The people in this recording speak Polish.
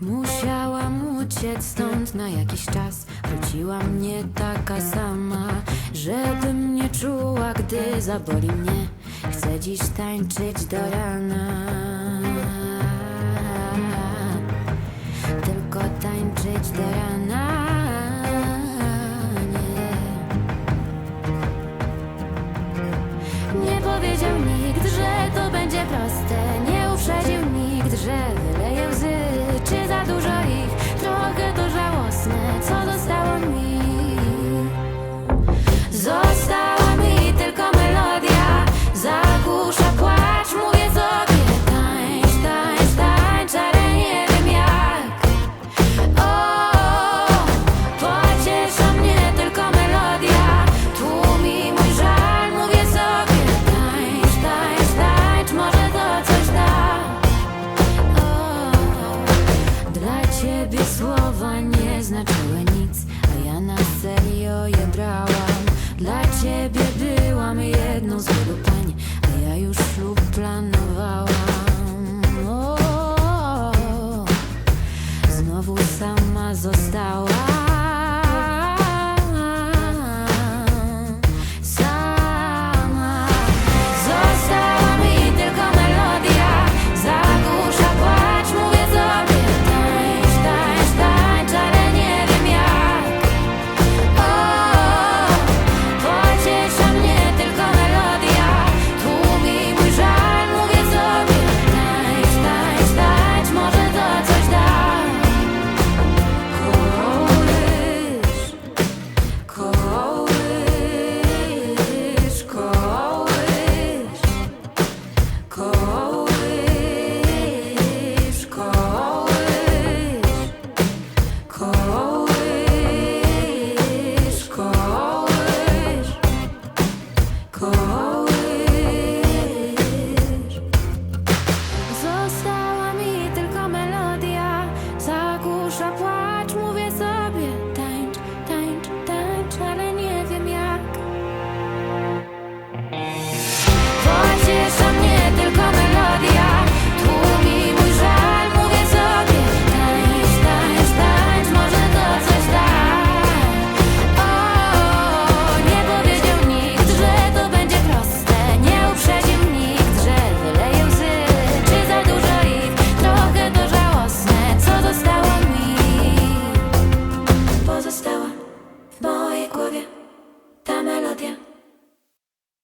Musiałam uciec stąd na jakiś czas. Wróciłam nie taka sama Żebym nie czuła, gdy zaboli mnie. Chcę dziś tańczyć do rana. Tylko tańczyć do rana Nie, nie powiedział nikt, że to będzie proste. Nie uprzedził nikt, że znaczyły nic A ja na serio je brałam. Dla ciebie byłam jedną